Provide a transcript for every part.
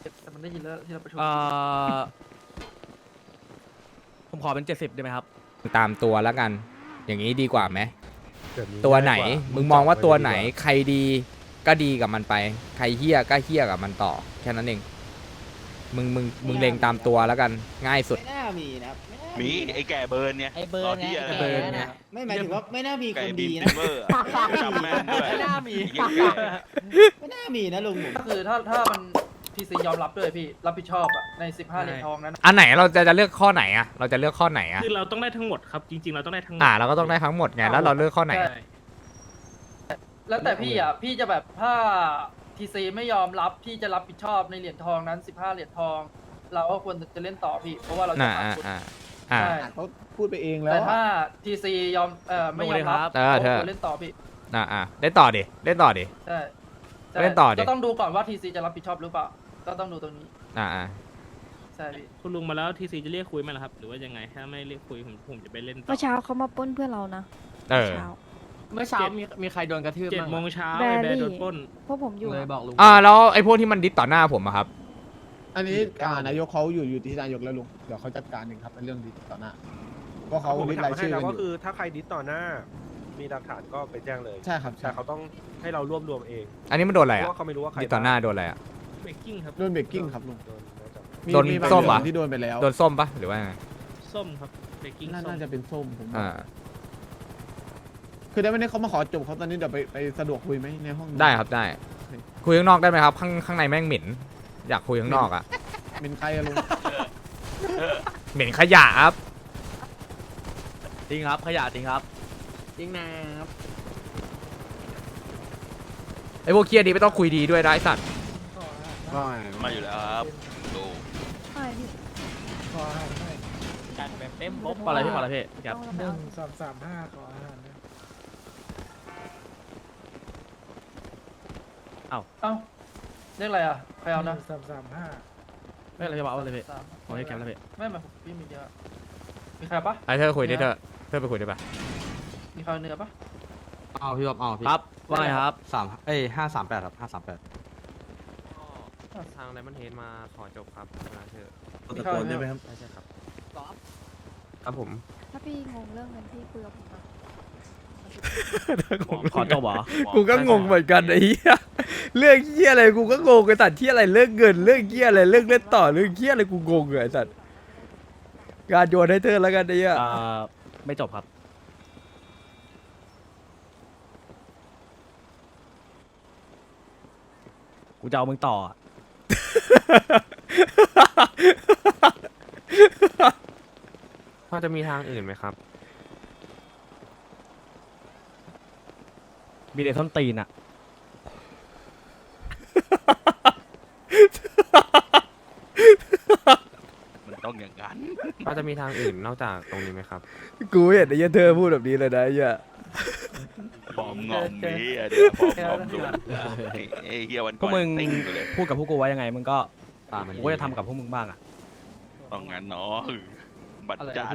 แต่มันได้ยินแล้วที่เราประชุมเอ่อผมขอเป็นเจ็ดสิบได้ไหมครับ ตามตัวแล้วกัน อย่างนี้ดีกว่าไหมแบบนี้ตัวไหนง่ายกามึงมองว่าตัวไหนจับว้ดีกใครดีก็ดีกับมันไป ใครเฮี้ยก็เฮี้ยกับมันต่อ แค่นั้นเอง มึงมึงมึงเล็งตามตัวแล้วกัน ง่ายสุด ไม่น่ามีนะครับไม่น่ามีไอ้แก่เบิร์นเนี่ยไอ้เบิร์นไงที่ไอ้เบิเบิร์ร์นนเนี่ยน่ะไม่หมายถึงว่าไม่น่ามีคไก่นบีดีมนะเบอร์จำแม่นด้วยไม่น่ามีไอ้เหี้ยแก่ไม่น่ามีนะลุงผมก็คือถ้าถ้ามัน ทีซียอมรับด้วยพี่รับผิดชอบอะใน 15เหรียญทองนั้นอันไหนเราจะจะเลือกข้อไหนอะเราจะเลือกข้อไหนอะคือเราต้องได้ทั้งหมดครับ จริง ๆ เราต้องได้ทั้งหมด อ่า เราก็ต้องได้ทั้งหมดไงแล้วเราเลือกข้อไหนใช่แล้วแต่พี่อะพี่จะแบบถ้าทีซีไม่ยอมรับพี่จะรับผิดชอบในเหรียญทองนั้น 15เหรียญทอง เราก็ควรจะเล่นต่อพี่ เพราะว่าเราจะอ่าขาดอ่าทุนอ่าอ่า ใช่เขาพูดไปเองแล้วแต่ถ้าทีซียอมเอ่อไม่ยอมรับเออเธอ ควรเล่นต่อพี่อ่าอ่าเล่นต่อดิเล่นต่อดิ ใช่ใช่เล่นต่อดิ ก็ต้องดูก่อนว่าทีซีจะรับผิดชอบหรือเปล่า ก็ต้องดูตรงนี้อ่าอ่าใช่พี่คุณลุงมาแล้วทีซีจะเรียกคุยไหมล่ะครับ หรือว่ายังไงถ้าไม่เรียกคุยผมผมจะไปเล่นต่อเมื่อเช้าเขามาปล้นเพื่อนเรานะเออ เช้าเมื่อเช้ามีมีใครโดนกระทืบเจ็ดบ้างโมงเช้าแบไอ้รี่แบร์โดนปล้น พวกผมอยู่เลยอะบอกลุงอ่าแล้วไอ้พวกที่มันดิสต่อหน้าผมอะครับ อันนี้อ่านายกเขาอยู่อยู่ที่นายกแล้วลุงเดี๋ยวเขาจัดการเองครับในเรื่องดีต่อหน้าเพราะเขาผมลิไปสต์ถามรายให้ชื่อแล้กัวนอก็ยู่คือถ้าใครดิสต่อหน้า มีหลักฐานก็ไปแจ้งเลย ใช่ครับใช่แต่เขาต้องให้เรารวบรวมเองอันนี้มันโดนอะไรเพอะราะว่าเขาไม่รู้ว่าใครดิสต่อหน้าโดนอะไรอะเบ รกกิ้งครับโดนเบรกกิ้งครับลุงโดนน่าจะมีโดนมีบางส้มเหรอส่วนที่โดนไปแล้วโดนส้มปะหรือว่าไงส้มครับเบรกกิ้งน่าส้มน่าจะเป็นส้มผมว่าอ่าคือได้ไม่ได้เขามาขอจบเขาตอนนี้เดี๋ยวไปไปสะดวกคุยไหมในห้องนู้นได้ครับได้ คุยข้างนอกได้ไหมครับ ข้างข้างในแม่งเหม็นอยากคุยข้างนอกอะเป็นใครอะลุงเหม็นขยะครับจริงครับ ขยะจริงครับจริงนะครับไอ้พวกเคียดีไม่ต้องคุยดีด้วยนะไอ้สัตว์ มาอยู่แล้วครับดูใช่พี่จัดแบบเต็มครบขออะไรพี่ขออะไรพี่ครับต้องเราไปเอาสามสามห้าขออาหารเอ้าเรียกอะไรอะใครเอานะสามสามห้าไม่อะไรจะบอกเอาเลยพี่ขอให้แคมป์แล้วพี่ไม่มาพี่มีเดียวมีใครปะไอ้เธอคุยได้เธอเธอไปคุยได้ปะมีใครเนื้อปะเอาพี่บ๊อบเอาพี่ครับว่าไงครับสามเอ้ยห้าสามแปดครับห้าสามแปด ทางไดมอนเฮดมาขอจบครับนะเธอมีใครเนื้อใช่ใช่ครับครับผม ถ้าพี่งงเรื่องเงินพี่คุยกับผมนะขอจบเหรอกูก็งงเหมือนกันไอ้เหี้ยเรื่องเหี้ยอะไรกูก็งงไอ้สัตว์ที่อะไรเรื่องเงินเรื่องเหี้ยอะไรเรื่องเล่นต่อเรื่องเหี้ยอะไรกูงงเลยไอ้สัตว์งานโยนให้เธอแล้วกันไอ้เหี้ยอ่าไม่จบครับ กูจะเอามึงต่ออะ พอจะมีทางอื่นไหมครับ มีเด็กส้นตีนอะมันต้องอย่างนั้น พอจะมีทางอื่นนอกจากตรงนี้ไหมครับ กูเห็นไอ้เหี้ยเธอพูดแบบนี้เลยนะไอ้เหี้ย บอมงอมนี้อะเดี๋ยวบอมงอมดูไอ้เฮียวันพก่วอกนมึงติ้งไปเลยพูดกับพวกกูไว้ยังไงมึงก็ตามมันกูก็จะทำกับพวกมึงบ้างอะต้องงั้นเนาะบัตรจัด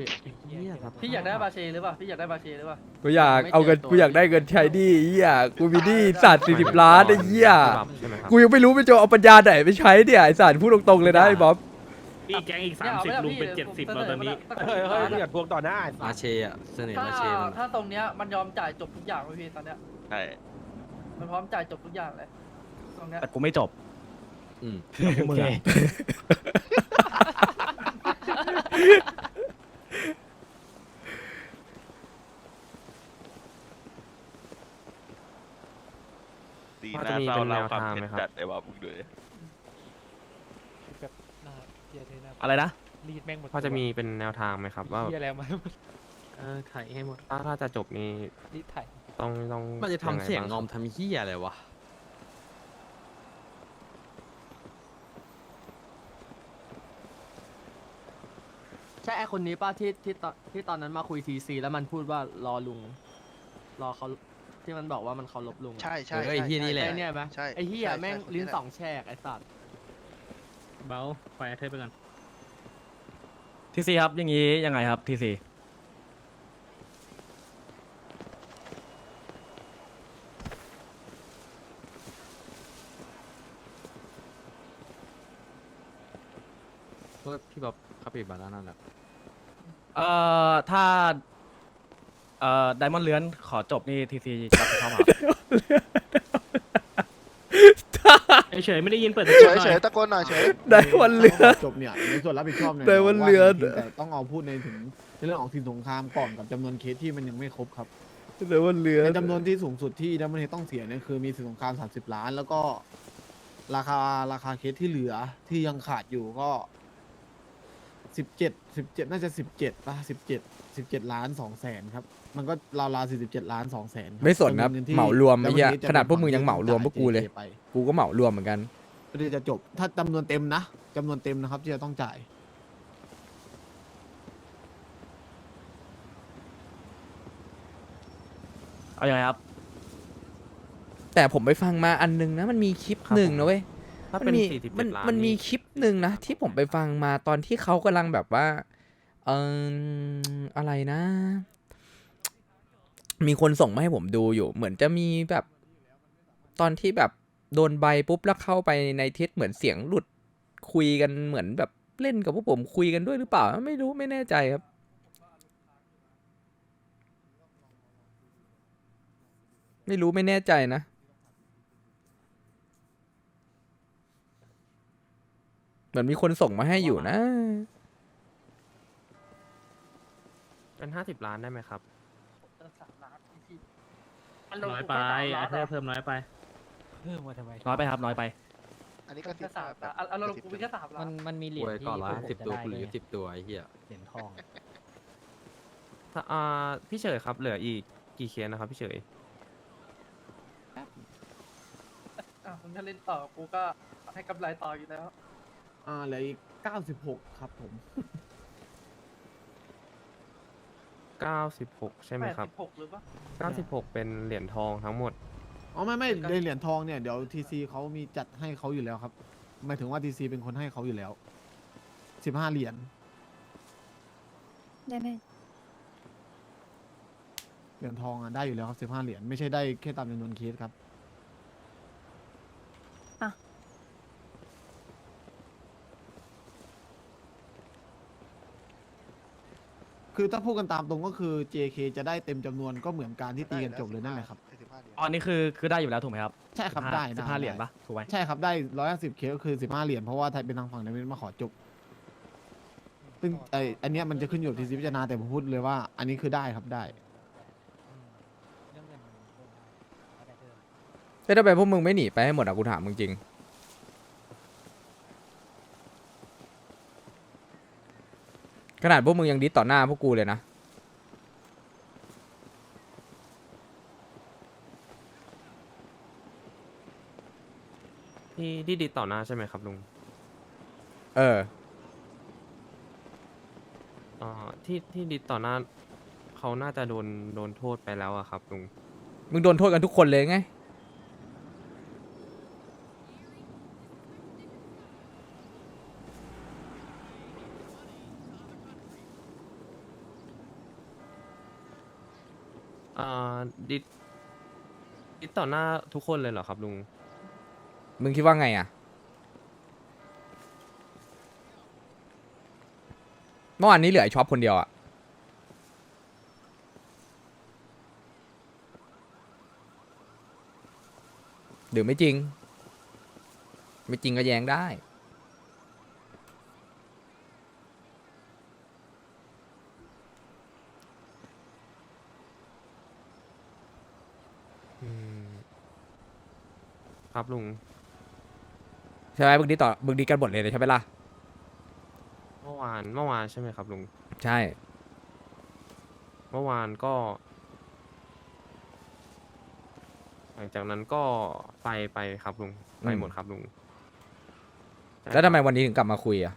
พี่อยากได้บาเชหรือเปล่าพี่อยากได้บาเชหรือเปล่า กูอยากเอาเงินกูอยากได้เงินใช้หนี่ไอ้เหี้ยกูมีหนี้สัตว์สี่สิบล้านไอ้เหี้ยใช่ไหมครับกูยังไม่รู้ไปจะเอาปัญญาไหนไปใช้เนี่ยไอ้สัตว์พูดตรงๆเลยนะไอ้บ๊อบ พี่แก๊งอีกสามสิบลุงเป็นเจ็ดสิบแล้วตอนนี้เฮ้ยเฮ้ยอย่าทวงต่อหน้ามาเชอะเสน่ห์ถ้ามาเชมันถ้าตรงเนี้ยมันยอมจ่ายจบทุกอย่างไว้พี่ตอนเนี้ยใช่มันพร้อมจ่ายจบทุกอย่างเลยตรงเนี้ยแต่กูไม่จบอืมพวกมึงอะดีหน้าเศร้าเราความเผ็ดจัดไอ้บ๊อบมึงดูดิ อะไรนะพอจะมีเป็นแนวทางไหมครับ ว่าอะไรมาเออถ่ายให้หมดถ้าถ้าจะจบนี่รีดไถ่ต้องต้องมันจะทำเสียงไบ้งอมทำเฮียอะไรวะ ใช่ไอคนนี้ป้าที่ที่ตอนที่ตอนนั้นมาคุยทีซีแล้วมันพูดว่ารอลุง รอเขาที่มันบอกว่ามันเคารพลุงอะใช่ใช่ไอ้เฮียนี่แหละ ไอเนี่ยไหมใช่ไอเฮียใช่แม่งใช่ลิ้นใช่สองแฉกไอสัตว์เบาไปเธอไปก่อน ทีซีครับอย่างนี้ยังไงครับทีซีพวกพี่บ๊อบคาปิบาร่านั่นแหละเอ่อถ้าเอ่อไดมอนด์เลื้อนขอจบนี่ทีซีรับผิดชอบครับ เฉยๆไม่ได้ยินเปิดเฉยเฉยๆตะโกนหน่อยเฉยได้วันเรือ จบเนี่ยในส่วนรับผิดชอบเนี่ยได้วันเรือดี๋ยวว่าจริงๆแต่ต้องเอาพูดในถึงในเรื่องของสินสงครามก่อนกับจำนวนเคสที่มันยังไม่ครบครับแต่วันเรือ ในจำนวนที่สูงสุดที่ดัมเบิลเฮดต้องเสียเนี่ยคือมีสินสงคราม 30 ล้าน แล้วก็ราคาราคาเคสที่เหลือที่ยังขาดอยู่ก็17 17น่าจะ17ป่ะ17 17ล้าน2แสนครับ มันก็ราวๆ47ล้าน2แสนคบไม่สนครับจำวเงิที่เหมารวมไอ้เหี้ย Diamond Head จะขนาดพวกมึงยังเหมารวมพวกกูเลยจ่า JK ไปกูก็เหมารวมเหมือนกัน เพื่อที่จะจบถ้าจำนวนเต็มนะจำนวนเต็มนะครับ ที่จะต้องจ่าย เอาอย่างไรครับ แต่ผมไปฟังมาอันนึงนะ มันมีคลิปครับหนึ่งผม นะเว้ยถ้ามัเป็นมีสี่สิบมัเจ็ดล้านมันมีนี่คลิปหนึ่งนะ ที่ผมไปฟังมาตอนที่เขากำลังแบบว่า เอออะไรนะ มีคนส่งมาให้ผมดูอยู่ เหมือนจะมีแบบ ตอนที่แบบโดนใบปุ๊บแล้วเข้าไปในทิศเหมือนเสียงหลุดคุยกันเหมือนแบบเล่นกับพวกผมคุยกันด้วยหรือเปล่า ไม่รู้ไม่แน่ใจครับ ไม่รู้ไม่แน่ใจนะเหมือนมีคนส่งมาให้อยู่นะ เป็นห้าสิบล้านได้ไหมครับ สามล้านพี่น้อยไปอาเธอร์เพิ่มน้อยไปน้อยไปครับน้อยไป อันนี้ก็ก็แค่สามล้านอะเรากูมีแค่สามล้ามันนมันมีเหรียญก่อนละสิบตัวกูเหลือสิบตัวไอ้เหี้ยถ้าอ่าพี่เฉยครับเหลืออีกกี่เคสนะครับพี่เฉยอะมึงถ้าเล่นต่อกูก็ให้กำไรต่ออยู่แล้ว อ่าเหลืออีก96 ครับผม เก้าสิบหกใช่ไหมแปดครับสิบหกหรือปะเก้าสิบหกเป็นเหรียญทองทั้งหมด อ๋อไม่ไม่ในเหรียญทองเนี่ยเดี๋ยวทีซีเขามีจัดให้เขาอยู่แล้วครับหมายถึงว่าทีซีเป็นคนให้เขาอยู่แล้ว15เหรียญได้ไหมเหรียญทองอะได้อยู่แล้วครับ15เหรียญไม่ใช่ได้แค่ตามจำนวนเคสครับ คือถ้าพูดกันตามตรงก็คือ JK จะได้เต็มจำนวนก็เหมือนการที่ตีกันจบเลยนั่นแหละครับ อ๋อนี่คือคือได้อยู่แล้วถูกไหมครับใช่ครับได้สิบห้าเหรียญปะถูกไหมใช่ครับได้150เคสก็คือ15เหรียญเพราะว่าไทยเป็นทางฝั่งในเมมาขอจบ ซึ่งไออันเนี้ยมันจะขึ้นอยู่กับทีซีพิจารณาแต่ผมพูดเลยว่า อันนี้คือได้ครับได้ แล้วทำไมพวกมึงไม่หนีไปให้หมดอะกูถามมึงจริง ขนาดพวกมึงยังดิสต่อหน้าพวกกูเลยนะที่ที่ดีต่อหน้าใช่ไหมครับลุงเออ อ่าที่ที่ดีต่อหน้าเขาน่าจะโดนโดนโทษไปแล้วอะครับลุง มึงโดนโทษกันทุกคนเลยไง อ่า ดิดดิดต่อหน้าทุกคนเลยเหรอครับลุง มึงคิดว่าไงอะเมื่อวานนี้เหลือไอช็อปคนเดียวอะหรือไม่จริง ไม่จริงก็แย้งได้ ครับลุงใช่ไหมมึงดีต่อมึงดีกันหมดเลยใช่ไหมล่ะเมื่อวานเมื่อวานใช่ไหมครับลุงใช่ เมื่อวานก็ หลังจากนั้นก็ไปไปครับลุงไปอืมหมดครับลุงใช่แล้วทำไมครับวันนี้ถึงกลับมาคุยอะ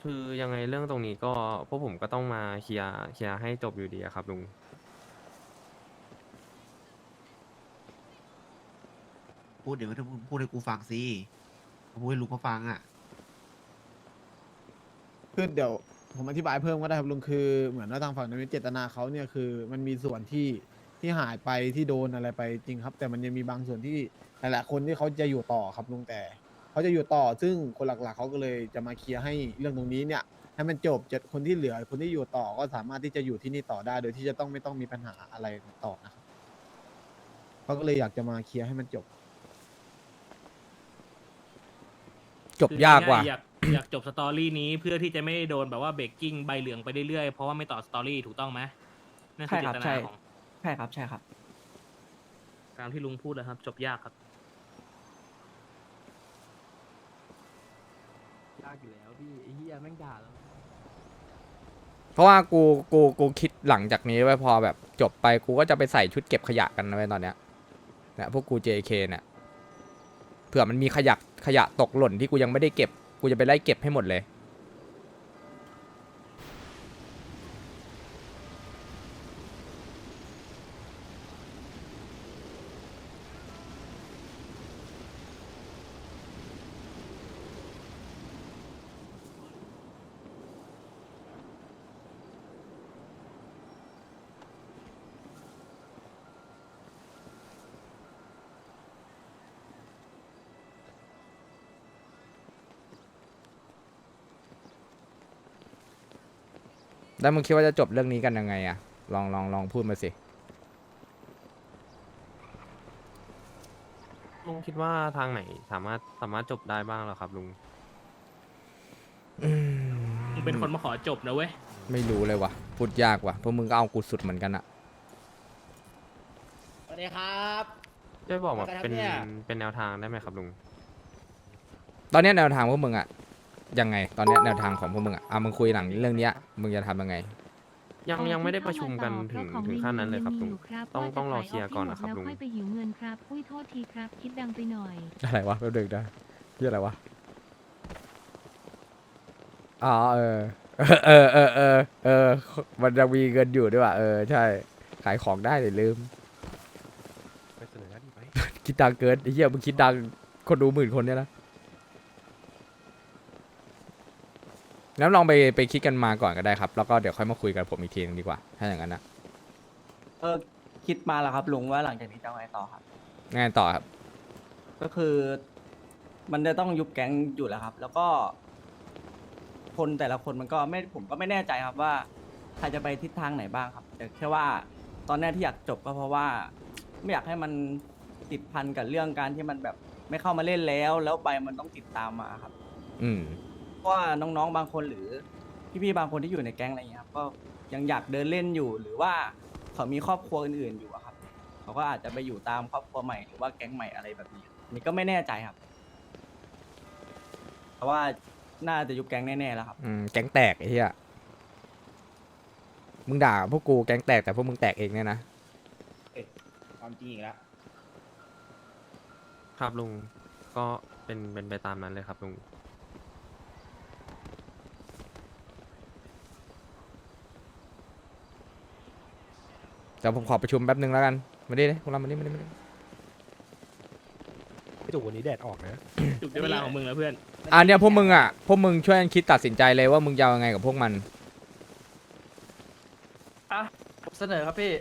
คือยังไงเรื่องตรงนี้ก็พวกผมก็ต้องมาเคลียร์เคลียร์ให้จบอยู่ดีอะครับลุง พูดเดี๋ยวก็พูดให้กูฟังสิพูดให้ลุงเขาฟังอะ คือเดี๋ยวผมอธิบายเพิ่มก็ได้ครับลุงคือเหมือนว่าทางฝั่งในเจตนาเขาเนี่ยคือ มันมีส่วนที่ทที่หายไปที่โดนอะไรไปจริงครับ แต่มันยังมีบางส่วนที่หลายๆคนที่เขาจะอยู่ต่อครับลุงแต่เขาจะอยู่ต่อ ซึ่งคนหลักๆเขาก็เลยจะมาเคลียร์ให้เรื่องตรงนี้เนี่ยให้มันจบจะคนที่เหลือคนที่อยู่ต่อก็สามารถที่จะอยู่ที่นี่ต่อได้ โดยที่จะต้องไม่ต้องมีปัญหาอะไรต่อนะครับเขาก็เลยอยากจะมาเคลียร์ให้มันจบ จบยากว่ะ คืออยากอยากจบสตอรี่นี้เพื่อที่จะไม่โดนแบบว่าเบรกกิ้งใบเหลืองไปเรื่อยๆเพราะว่าไม่ต่อสตอรี่ถูกต้องไหมนั่นคือเจตนาของใช่ครับใช่ครับการที่ลุงพูดนะครับ จบยากครับ ยากอยู่แล้วพี่ไอ้เหี้ยแม่งด่าแล้ว เพราะว่ากูกูกูคิดหลังจากนี้ไว้พอแบบจบไปกูก็จะไปใส่ชุดเก็บขยะกันนะเว้ยตอนเนี้ยเนี่ยพวกกู JK เนี่ยเผื่อมันมีขยะขยะตกหล่นที่กูยังไม่ได้เก็บ กูจะไปไล่เก็บให้หมดเลย แล้วมึงคิดว่าจะจบเรื่องนี้กันยังไงอะลองลองลองพูดมาสิ ลุงคิดว่าทางไหนสามารถสามารถจบได้บ้างเหรอครับลุง มึงเป็นคนมาขอจบนะเว้ย ไม่รู้เลยว่ะพูดยากว่ะเพราะมึงก็เอากูสุดเหมือนกันอะสวัสดีครับ ช่วยบอกแบบมากันครับเป็นเนี่ย เป็นแนวทางได้ไหมครับลุง ตอนเนี้ยแนวทางพวกมึงอะ ยังไงตอนเนี้ยแนวทางของพวกมึงอะอะมึงคุยหลังเรื่องเนี้ยมึงจะทำยังไง ยังยังไม่ได้ประชุมกันถึงถึงขั้นนั้นเลยครับลุง ต้องต้องรอเคลียร์ก่อนนะครับลุง แล้วค่อยไปหิวเงินครับอุ้ยโทษทีครับ คิดดังไปหน่อย อะไรวะแป๊บนึงนะที่อะไรวะอ๋อเออเออเออเออเออมันจะมีเงินอยู่ด้วยว่ะเออใช่ ขายของได้เลยลืม ไปเสนอหน้าที่ไหมคิดดังเกินไอ้เหี้ยมึงคิดดังคนดูหมื่นคนเนี่ยนะ งั้นลองไปไปคิดกันมาก่อนก็ได้ครับ แล้วก็เดี๋ยวค่อยมาคุยกันผมอีกทีนึงดีกว่า ถ้าอย่างนั้นนะเออคิดมาแล้วครับลุงว่าหลังจากนี้จะเอาไงต่อครับ งานต่อครับ ก็คือ มันจะต้องยุบแก๊งอยู่แล้วครับ แล้วก็ คนแต่ละคนมันก็ไม่ผมก็ไม่แน่ใจครับว่าใครจะไปทิศทางไหนบ้างครับแต่แค่ว่าตอนแรกที่อยากจบก็เพราะว่า ไม่อยากให้มันติดพันกับเรื่องการที่มันแบบไม่เข้ามาเล่นแล้ว แล้วไปมันต้องติดตามมาครับ อืมเพ ราะว่าน้องๆบางคนหรือพี่ๆบางคนที่อยู่ในแก๊งอะไรอย่างเงี้ยครับก็ยังอยากเดินเล่นอยู่หรือว่าเขามีครอบครัวอื่นๆอยู่อะครับเขาก็อาจจะไปอยู่ตามครอบครัวใหม่หรือว่าแก๊งใหม่อะไรแบบนี้อันนี่ก็ไม่แน่ใจครับเพราะว่าน่าจะยุบแก๊งแน่ๆแล้วครับ อืมแก๊งแตกไอ้เหี้ยมึงด่าพวกกูแก๊งแตกแต่พวกมึงแตกเองเนี่ยนะ ความจริงอีกแล้วครับลุงก็เป็นเป็นไปตามนั้นเลยครับลุง เดี๋ยวผมขอประชุมแป๊บนึงแล้วกันมาดิเลยพวกเรามาดิมาดิมาดิพี่ตู่วันนี้แดดออกนะ จุดได้เวลาของมึงแล้วเพื่อน อะเนี่ยพวกมึงอะพวกมึงช่วยกันคิดตัดสินใจเลยว่ามึงจะเอายังไงกับพวกมันอะผมเสนอครับพี่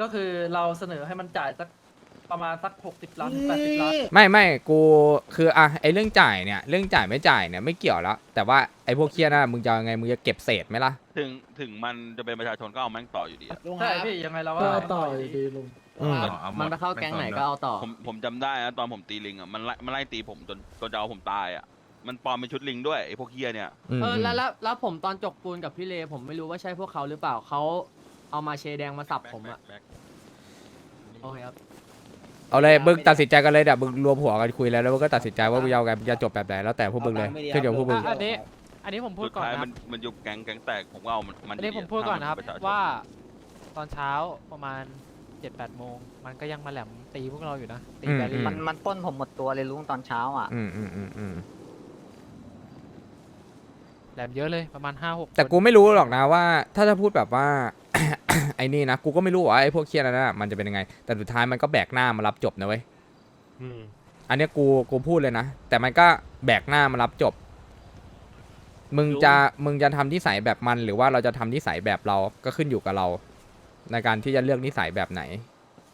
ก็คือเราเสนอให้มันจ่ายสักประมาณสักหกสิบล้านแปดสิบล้าน ไม่ไม่กูคืออะไอเรื่องจ่ายเนี่ยเรื่องจ่ายไม่จ่ายเนี่ยไม่เกี่ยวแล้วแต่ว่าไอพวกเครียดน่ะมึงจะเอายังไงมึงจะเก็บเศษไหมล่ะ ถึงถึงมันจะเป็นประชาชนก็เอาแม่งต่ออยู่ดีอะใช่พี่ยังไงเราก็ก็ให้ต่อออยู่ยู่ดีดีลุงอืมมันไปเข้าแก๊งไหนก็เอาต่อ ผมผมจำได้นะตอนผมตีลิงอะมันไล่มันไล่ตีผมจนจนจะเอาผมตายอะมันปลอมเป็นชุดลิงด้วยไอ้พวกเฮียเนี่ย มเออแล้วแล้วแล้วผมตอนจกปูนกับพี่เลผมไม่รู้ว่าใช่พวกเขาหรือเปล่าเขาเอามาเชแดงมาสับผมอะโอเคครับ เอาเลยมึงตัดสินใจกันเลยเดี๋ยวมึงรวมหัวกันคุยแล้วแล้วมึงก็ตัดสินใจว่ามึงจะเอาไงมึงจะจบแบบไหนแล้วแต่พวกมึงเลยขึ้นอยู่กับพวกมึงอันนี้ อันนี้ผมพูดสุดก่อนท้ายนะมันมันยุบแก๊งแก๊งแตกผมก็เอามันมันอันนี้ยู่ผมดีพูดก่อนนะครับ ถ้มัเป็ปชชว่าตอนเช้าประมาณเจ็ดแปดโมง มันก็ยังมาแหลมตีพวกเราอยู่นะ ตีอืมแบรี่อื มันมันป้นผมหมดตัวเลยลุงตอนเช้าอะ อืมอืมอืมอืมแหลมเยอะเลยประมาณห้าหกแต่กูไม่รู้หรอกนะว่า ถ้าจะพูดแบบว่า ไอ้นี่นะกูก็ไม่รู้ว่าไอ้พวกเครียดนั้นนะมันจะเป็นยังไง แต่สุดท้ายมันก็แบกหน้ามารับจบนะเว้ย อืมอันเนี้ยกูกูพูดเลยนะ แต่มันก็แบกหน้ามารับจบ มึงจะมึงจะทำที่ใสยแบบมัน หรือว่าเราจะทำที่ใสยแบบเราก็ขึ้นอยู่กับเรา ในการที่จะเลือกนิสัยแบบไหน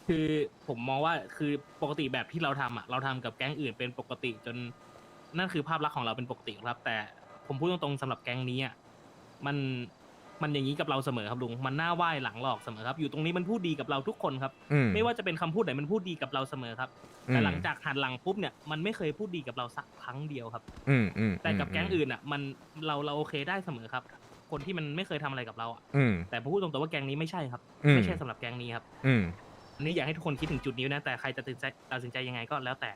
คือผมมองว่าคือปกติแบบที่เราทำอะเราทำกับแก๊งอื่นเป็นปกติจนนั่นคือภาพลักษณ์ของเราเป็นปกติครับ แต่ผมพูดตรงๆสำหรับแก๊งนี้อะมัน มันอย่างนี้กับเราเสมอครับลุง มันหน้าไหว้หลังหลอกเสมอครับ อยู่ตรงนี้มันพูดดีกับเราทุกคนครับ อืม ไม่ว่าจะเป็นคำพูดไหนมันพูดดีกับเราเสมอครับ แต่อืมหลังจากหันหลังปุ๊บเนี่ย มันไม่เคยพูดดีกับเราสักครั้งเดียวครับ อืมอืมแต่กับแก๊งอื่นอะ มันเราเราโอเคได้เสมอครับ คนที่มันไม่เคยทำอะไรกับเราอะอืม แต่ผมพูดตรงๆว่าแก๊งนี้ไม่ใช่ครับ อืม ไม่ใช่สำหรับแก๊งนี้ครับ อืม อันนี้อยากให้ทุกคนคิดถึงจุดนี้นะ แต่ใครจะตัดสินใจตัดสินใจยังไงก็แล้วแต่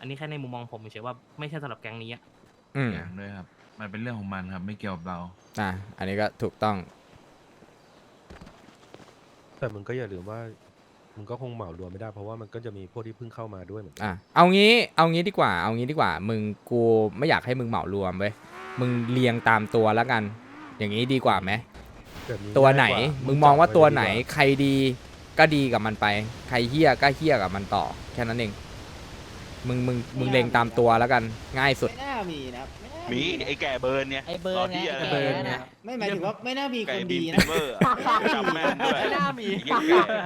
อันนี้แค่ในมุมมองผมเฉยๆว่าไม่ใช่สำหรับแก๊งนี้อะ อืมอย่างด้วยครับ มันเป็นเรื่องของมันครับ ไม่เกี่ยวกับเรา อะอันนี้ก็ถูกต้อง แต่มึงก็อย่าลืมว่ามึงก็คงเหมารวมไม่ได้เพราะว่ามันก็จะมีพวกที่เพิ่งเข้ามาด้วยเหมือนกันอะเอางี้เอางี้ดีกว่า เอางี้ดีกว่า มึงกูไม่อยากให้มึงเหมารวมเว้ยมึงเรียงตามตัวแล้วกัน อย่างนี้ดีกว่าไหมแบบนี้ตัวไหน ง่ายกามึงมองว่าจับตัวเลยดีไหนกาใครดีก็ดีกับมันไป ใครเฮี้ยก็เฮี้ยกับมันต่อ แค่นั้นเอง มึงมึงมึงเล็งตามตัวแล้วกันง่ายสุด ไม่น่ามีนะครับไม่น่ามีไอ้แก่เบิร์นเนี่ยไอ้เบิร์นรไงที่ไอ้อะไรเบิร์นเนี่เนี่ยยไม่หมายถึงว่าไม่น่ามีไก่คนบีดีมนะเมอร์อะจำแม่นด้วยไม่น่ามี ไอ้เหี้ยแก่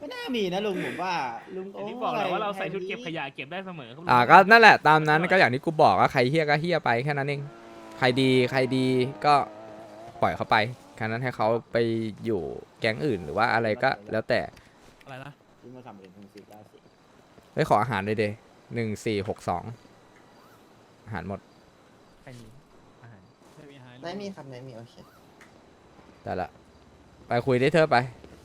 ไม่น่ามีนะลุงผมว่าลุงอย่างที่บอกแหละว่าเราใส่ชุดเก็บขยะเก็บได้เสมอครับอ่าก็นั่นแหละตามนั้นก็อย่างที่กูบอกว่าใครเฮี้ยก็เฮี้ยไปแค่นั้นเองใครดีใครดีก็ปล่อยเขาไปแค่นั้นให้เขาไปอยู่แก๊งอื่นหรือว่าอะไรก็แล้วแต่อะไรนะ ลุงมาทำเป็นคงสิบเก้าสิบไปขออาหารเลยเด หนึ่งสี่หกสองอาหารหมดใครมีอาหารไม่มีครับไม่มีโอเคได้ละ ไปคุยได้เธอไป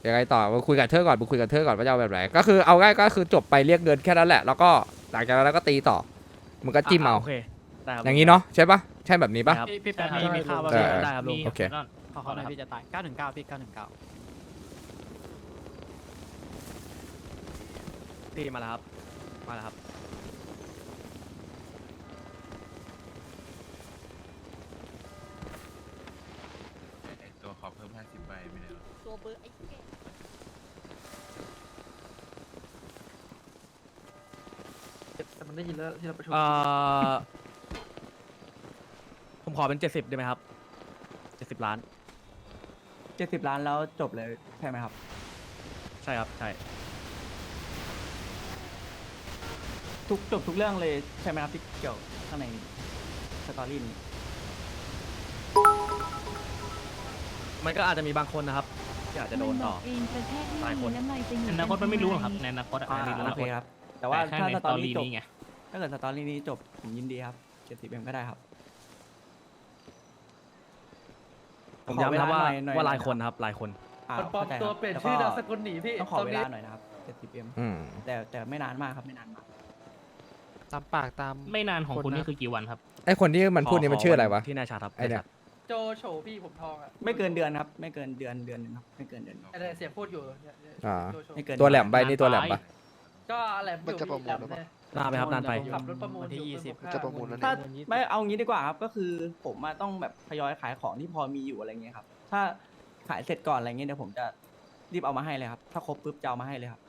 ยังไงต่อมาคุยกับเธอก่อนมาคุยกับเธอก่อนว่าจะเอาแบบไหนก็คือเอาง่ายก็คือจบไปเรียกเงินแค่นั้นแหละ แล้วก็หลังจากนั้นก็ตีต่อมึงก็จิ้มเอา โอเคได้ครับอย่างนี้เนาะใช่ปะใช่แบบนี้ปะครับพี่พี่แป๊บใช่มีมีข้าวเออ ได้ครับลุงโอเคขอขอหน่อยพี่จะตาย 919 พี่ 919 ตีมาแล้วครับ มาแล้วครับ ตัวเบอร์ไอ้เก่งแต่มันได้ยินแล้วที่เราประชุมเอ่อผมขอเป็นเจ็ดสิบได้ไหมครับเจ็ดสิบล้าน เจ็ดสิบล้านแล้วจบเลยใช่ไหมครับ ใช่ครับ ใช่ ทุกจบทุกเรื่องเลยใช่ไหมครับที่เกี่ยวข้างในสตอรี่นี้มันก็อาจจะมีบางคนนะครับ ที่อาจจะโดนมันบต่ออกเองกระแทกหลายคนน้ำลายจะหยุดในอนาคตมันไม่รู้หรอกครับทำในไมอนาคตอะอ่าไม่รู้หรโออกเคครับ แต่ว่าแค่ถ้าในสสตตออรี่รี่จบ นี้ไง ถ้าเกิดสตอรี่นี้จบผมยินดีครับเจ็ดสิบเอ็มก็ได้ครับผมย้ำนะครับว่าขอเวลาหน่อยหน่อยว่าหลายนะครับคนนะครับหลายคน อ่ามันปลอมข้าใจตัวครับเปลี่ยนแก็ชื่อนามสกุลหนีพี่ต้องขอตอนเวนี้ลาหน่อยนะครับเจ็ดสิบเอ็มอืม แต่แต่ไม่นานมากครับไม่นานมากตามปากตาม ไม่นานของคุณนี่คือกี่วันครับ ไอคนที่มันพูดนี่มันชื่ออะไรวะ ที่นายชาครับไอ้เนี่ย โจโฉพี่ผมทองอะไม่เกินเดือนครับ ไม่เกินเดือนเดือนหนึงครับไม่เกินเดือนอะไรเสียงพูดอยู่เนี่ยเนี่ยอ่า โจโฉไม่เกินตัวแหลมใบนี่ตัวแหลมปะก็อะไรมันจะประมูลหรือเปล่านานไหมครับนานไป ขับรถประมูลวันที่อยู่ยี่สิบ จะประมูลแล้วถ้าไม่เอางี้ดีกว่าครับก็คือผมมาต้องแบบทยอยขายของที่พอมีอยู่อะไรเงี้ยครับ ถ้าขายเสร็จก่อนอะไรเงี้ยเดี๋ยวผมจะรีบเอามาให้เลยครับ ถ้าครบปุ๊บจะเอามาให้เลยครับ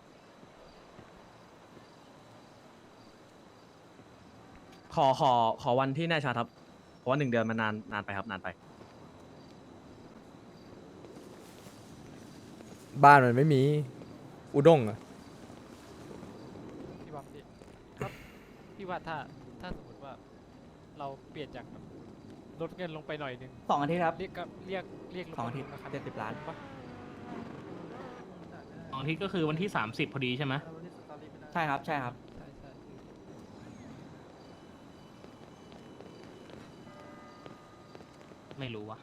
ขอขอขอวันที่แน่ชัดครับ เพราะว่าหนึ่งเดือนมันนานนานไปครับนานไป บ้านมันไม่มี อุด้งอะพี่ว่าพี่ครับพี่ว่าถ้าถ้าสมมติว่า เราเปลี่ยนจากแบบลดเงินลงไปหน่อยนึงสองอาทิตย์ครับ เรียกก็เรียกเรียกลสองอาทิตย์นะครับเจ็ดสิบล้าน ปะของที่ก็คือวันที่สามสิบพอดีใช่ไหมใช่ครับใช่ครับ ใช่ใช่ไม่รู้ว่ะ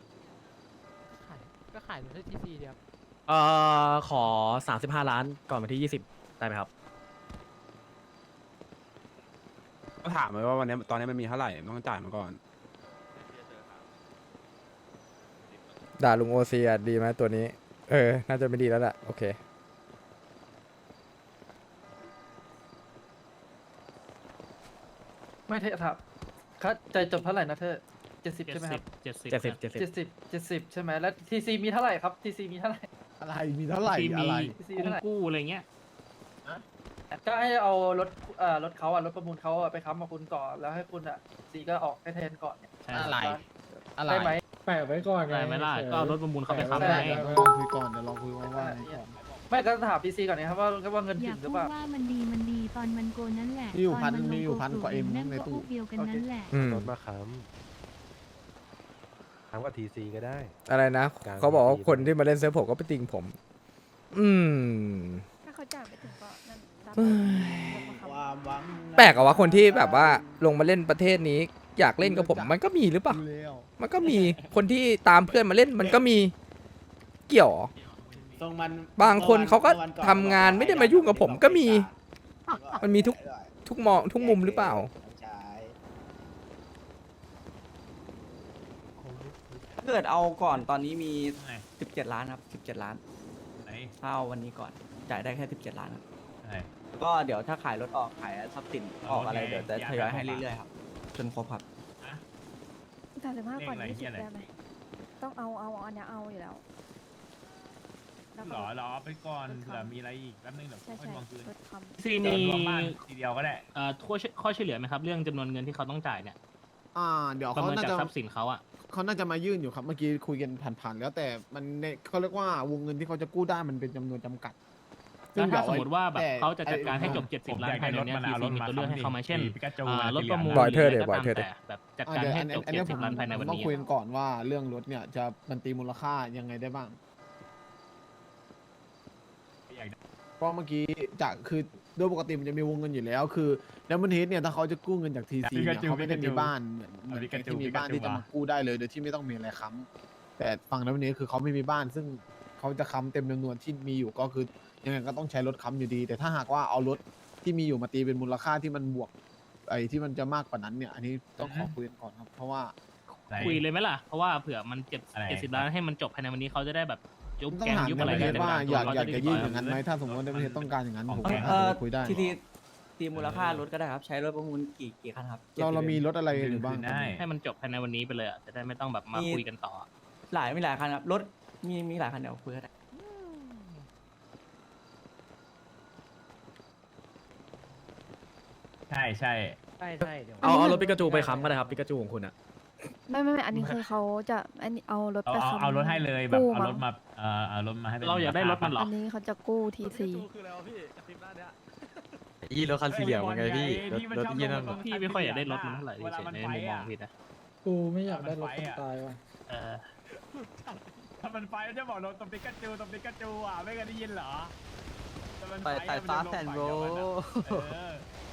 ขายก็ขายลงที่ทีซีเดียว เอ่อขอสามสิบห้าล้านก่อนวันที่ยี่สิบได้ไหมครับ ก็ถามเลยว่าวันนี้ตอนนี้มันมีเท่าไหร่ต้องจ่ายมาก่อน ด่าลุงโอซีอะดีไหมตัวนี้ เออ น่าจะไม่ดีแล้วแหละโอเค ไม่เทครับเขาใจจบเท่าไหร่นะเธอเจ็ดสิบเจ็ดใช่ไหมคสิรับบเจ็ดสิบเจ็ดสิบเจ็ดสิบเจ็ดสิบเจ็ดสิบใช่ไหมแล้วทีซีมีเท่าไหร่ครับทีซีมีเท่าไหร่ อะไรมีเท่าไหร่ที่อะมีไร กุ้งกู้อะไรเงี้ย ก็ให้เอารถเอ่อรถเขาอะรถประมูลเขาอะไปค้ำมาคุณก่อนแล้วให้คุณอะซีก็ออกให้แทนก่อนเนี่ยใช่อะไร อะไรได้ไหมแปะไว้ก่อนไงได้ไหมล่ะก็เอารถประมูลเข้าไปค้ำแปะให้ไว้ก่อนคุยก่อนเดี๋ยวลองคุยว่าว่าไงก่อน ไม่ก็ถามพีซีก่อนนะครับว่าว่าเงินอถึยากงหรือพูเปดล่า ว่ามันดีมันดีตอนมันโกนนั่นแหละมีอยู่ตพันลงมีอยู่โกพันกว่าเอ็มนั่นในก็ตู้พวกเดียวกันนั่นแหละอืมรถมาค้ำ ค้ำกับทีซีก็ได้ อะไรนะ การเขาบอกว่าดีๆคนที่มาเล่นเซิร์ฟผมก็ไปติงผม อืม ถ้าเขาจ่ายไปถึงก็นั่นรับเฮ้ยความหวังแปลกอะว่าคนที่แบบว่าลงมาเล่นประเทศนี้ อยากเล่นกับผม มันก็มีหรือเปล่าดูแล้วมันก็มีคนที่ตามเพื่อนมาเล่นมันก็มีเกี่ยวเหรอ ทรงมันบางคนเขาก็ทำงานไม่ได้มายุ่งกับผมก็มี มันมีทุก ทุกมองทุกมุมหรือเปล่า ถ้า เกิดเอาก่อนตอนนี้มี17 ล้านครับ17 ล้านถ้าเอาวันนี้ก่อนจ่ายได้แค่17 ล้านครับแล้วก็เดี๋ยวถ้าขายรถออกขายทรัพย์สินออกอะไรเดี๋ยวจะทยอยให้เรื่อยๆครับจนครบครับสามสิบห้าก่อนยี่สิบได้ไหมต้องเอาเอาอันเนี้ยเอาอยู่แล้วแล้วก็หรอรอไปก่อนเผื่อมีอะไรอีกแป๊บนึงเดี๋ยวใช่ค่อยใช่วางคืนลดคำซีมีรวมบ้านทีเดียวก็ได้ เอ่อข้อช่วยข้อช่วยเหลือไหมครับ เรื่องจำนวนเงินที่เขาต้องจ่ายเนี่ยอ่า เดี๋ยวประเขาเมินน่าจากจะทรัพย์สินเขาอะ เขาน่าจะมายื่นอยู่ครับเมื่อกี้คุยกันผ่านๆแล้วแต่มันในเขาเรียกว่าวงเงินที่เขาจะกู้ได้มันเป็นจำนวนจำกัดแล้วถ้าเดี๋ยสมมติว่าแบบแต่เขาจะจัดการให้จบไอ้70 ล้านภายในเนี้ยทีซีมีตัวเลือกให้เขาไหมาเช่นปิกาจูอ่ารถประมูลบอยเธอร์หรืเดี๋ยวก็บอยเธอร์ตามแต่แบบจัดอ่าการเดี๋ยวให้อันจบ อันนี้ผม70 ล้านภายในวันต้องนี้คุยกันก่อนว่าเรื่องรถเนี่ยจะมันตีมูลค่ายังไงได้บ้างเพราะเมื่อกี้จากคือ โดยปกติมันจะมีวงเงินอยู่แล้ว คือแล้วมันเฮดเนี่ยถ้าเขาจะกู้เงินจากทีซีเนี่ยเขาไม่ได้มีบ้านเหมือนเหมือนกับที่มีบ้านที่จะมากู้ได้เลยโดยที่ไม่ต้องมีอะไรค้ำแต่ฝั่งนั้นวันนี้คือเขาไม่มีบ้าน ซึ่งเขาจะค้ำเต็มจำนวนที่มีอยู่ก็คือยังไงก็ต้องใช้รถค้ำอยู่ดี แต่ถ้าหากว่าเอารถที่มีอยู่มาตีเป็นมูลค่าที่มันบวก ไอ้ที่มันจะมากกว่านั้นเนี่ย อันนี้ต้องขอคุยกันก่อนครับ เพราะว่า คุยเลยไหมล่ะ เพราะว่าเผื่อมันเจ็ดอะไร เจ็ดสิบล้านให้มันจบภายในวันนี้เขาจะได้แบบ ยุบต้องแกงถามยุบในอะไรประเทกัศนว่าอยากอยากจะยื่นเขอย่างนั้นไหมถ้าสมมติว่าในประเทศต้องการอย่างนั้นผมเออคุยได้ทีทีตีมูลค่ารถก็ได้ครับ ใช้รถประมูลกี่กี่คันครับเราเรามี70รถอะไรอยู่บ้างได้ให้มันจบภายในวันนี้ไปเลยอะจะได้ไม่ต้องแบบมาคุยกันต่อ หลายมีหลายคันครับรถมีมีหลายคันเดี๋ยวคุยกันได้ใช่ใช่ใช่ใช่เดี๋ยวเอาเอารถปิกาจูไปค้ำก็ได้ครับปิกาจูของคุณอะ ไม่ไม่ไม่อันนี้คือเขาจะอันนี้เอารถเอาไปเอาค้ำเอารถให้เลยแบบกู้เอารถงมาเอ่อเอารถมาให้เป็นเราอยากได้รถมันเหรออันนี้เขาจะกู้ทีซียี่รถคันสีเหลืองมันไงพี่รถรถยี่นั่นพี่ไม่ค่อยอยากได้รถมันเท่าไหร่เฉยๆในมุมมองพี่นะกูไม่อยากได้รถคนตายว่ะเออถ้ามันไฟจะบอกรถตบปิกาจูตบปิกาจูอะไม่เคยได้ยินเหรอไปไต่ฟ้าแสนโร เ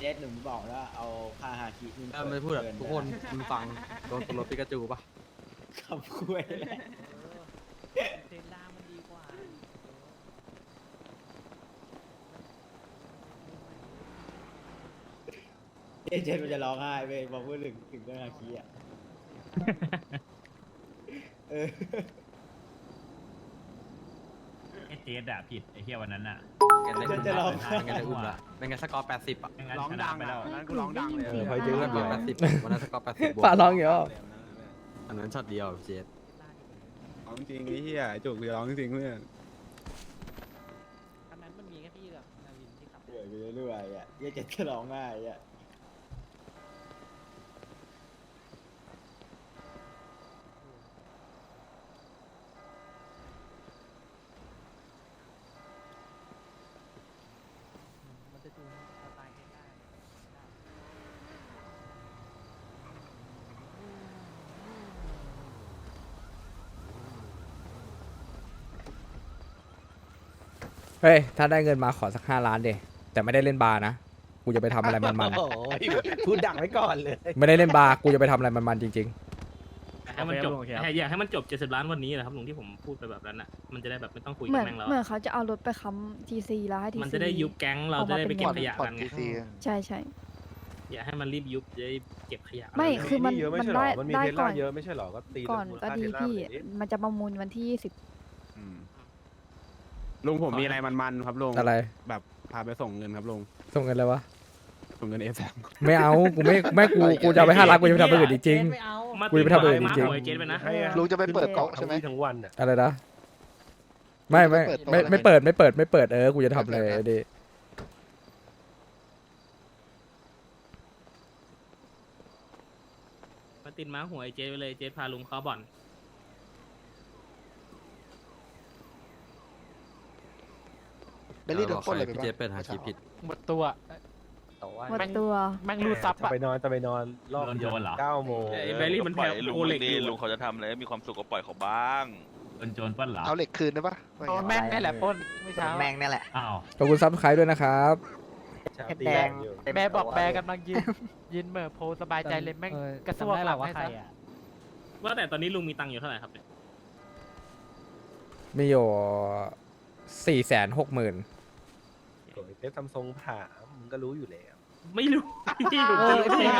จสหนุ่มบอกแล้วเอาคาฮาคิไม่พูดแบบทุกคนมึงฟังโดนรถปิกาจูปะคำคุยเจสมันจะร้องไห้เว้ยบอกพูดถึงถึงเรื่องฮาคิอะเออไอ เจสอะผิดไอเฮียวันนั้นอะจะจะร้องไห้เป็นไงเลยอุ้มละเป็นไงสกอร์แปดสิบอะร้องดังไปแล้วนั้นกูร้องดังเลยเออพอเยอะสแล้วกอร์แปดสิบวันนั้นสกอร์แปดสิบฝาร้องอยู่เหรออันนั้นช็อตเดียวเจสร้องจริงไอ้เหี้ยจุกร้องจริงเพื่อนอันนั้นมันมีแค่พี่กับนาวินที่ขับเรื่อยไปเรื่อยๆอะเหี้ยเจสจะร้องไห้อะ มันจะดูสไตล์ง่าย เฮ้ย ถ้าได้เงินมาขอสักห้าล้านเดแต่ไม่ได้เล่นบาร์นะ กูจะไปทำอะไรมันพูดดังไว้ก่อนเลยๆ ไม่ได้เล่นบาร์ กูจะไปทำอะไรมันๆจริง ให้มันจบโอเคครับ ให้อยากให้มันจบ70ล้านวันนี้นะครับลุงที่ผมพูดไปแบบนั้นอะมันจะได้แบบไม่ต้องคุยเหกัมืนอนแม่งแล้วเหมือนอะเขาจะเอารถไปค้ำทีซีแล้วให้ทีซี มันจะได้ยุบแก๊งเราจะได้ไปเก็บขยะกันไงใช่ใช่อย่าให้มันรีบยุบจะได้เก็บขยะไม่คือมันเยอะไม่มันใช่หรได้อมันมีได้เทสก่ลาอนเยอะไม่ใช่หรอก็ตีก่อนมูลก็ค่าดีเทสลาพี่ไปเลยดิมันจะประมูลวันที่ยี่สิบ ลุงผมมีอะไรมันๆครับลุงๆอะไร แบบพาไปส่งเงินครับลุงส่งเงินเลยวะ ส่งเงินเอฟไม่เอา กูไม่ไม่กู กูจะเอาไปห้าล้านกูจะไปทำอะไรอื่นจริง ไม่เอามากูจะไปทำอะไรจริงๆ มาหวยเจนไปนะให้อะลุงจะไปเปิดก๊อกใช่ไหมทั้งวี่ทั้งวันอะ ๆอะไรนะ ไม่ไม่ไม่ไม่เปิดไม่เปิดไม่เปิดเออ กูจะทำอะไรดิมันติดม้าหัวไอเจสไปเลยเจสพาลุงเข้าบ่อน เบลลี่โดนปล้นเลยไปพี่ปะเจเปิดหาคลิปผิด หมดตัว หมดตัว แม่งรูดซับจะอะไปนอนจะไปนอนรอบโดนโจรเหรอ เก้าโมงไอ้แบรี่มันปล่อยแพ้ลุงโอเล็กนี่อยู่อะลุงเขาจะทำอะไรให้มีความสุขก็ปล่อยเขาบ้างเป็นโจรปั้นเหรอ เอาเหล็กคืนได้ปะว่าโดไงนแม่งนี่แหละปล้นไม่เช้าแม่งนี่แหละ อ้าว ขอบคุณซับสไครต์ด้วยนะครับเห็ดแดงแม่บอกแม่กำลังยืนยืนเหม่อโพสบายใจเลยแม่งกระซวกหลังให้ซะว่าแต่ตอนนี้ลุงมีตังค์อยู่เท่าไหร่ครับเนี่ยมีอยู่สี่แสนหกหมื่น โอ้ยเทปทำทรงถามมึงก็รู้อยู่แล้ว ไม่รู้พี่ผมจะรู้ได้ไง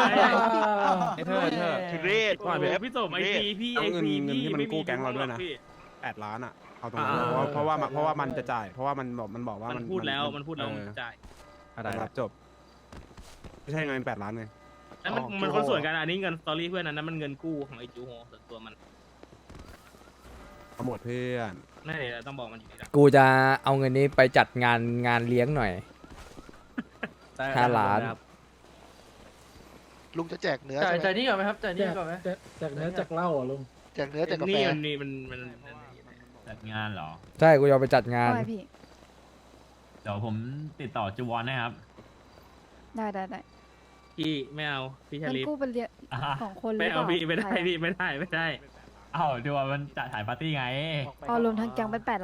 ไอ้เธอไอ้เธอ ทุเรศโอ้โหพี่สมไอพีพี่ไอเอาเงินพีเงินพี่ที่มันไม่กู้มีแก๊งเราด้วยนะ พี่ แปดล้านอะเอาตรงนั้นอ่า เพราะว่าเพราะว่ามันเพราะว่ามันจะจ่าย เพราะว่ามันบอกมันบอกว่ามัมันพูดแล้วมันพูดแล้วเอมันอจ่ายอะไรรับจบ ไม่ใช่เงินแปดล้านไงนั่นมันมันคนส่วนกันอันนี้เงินสตอรี่เพื่อนอันนั้นมันเงินกู้ของไอจูโฮส่วนตัวมันเอาหมดเพื่อน นั่นเดี๋ยวต้องบอกมันอยู่ดีนะกูจะเอาเงินนี้ไปจัดงานงานเลี้ยงหน่อย ห้าล้านลุงจะแจกเนื้อจ่ายใช่ไหมจ่ายนี่ก่อนไหมครับจ่ายนี่ก่อนไหมจากเนื้อจากเหล้าอะลุง แจกเนื้อแจกกาแฟ นี่มันนี่มันมันจัดงานเหรอ ใช่กูจะเอาไปจัดงานไม่พี่ เดี๋ยวผมติดต่อจูวอนนะครับได้ได้ได้พี่ไม่เอาพี่ชามันลีฟกู้เป็นเรียของคนหรืไม่อเปเอาล่าพี่ไม่ได้ใครอะพี่ไม่ได้ไม่ได้อ้าวจูวอนมันจัดถ่ายปาร์ตี้ไงอ๋อรวมทั้งแก๊งเป็นแปด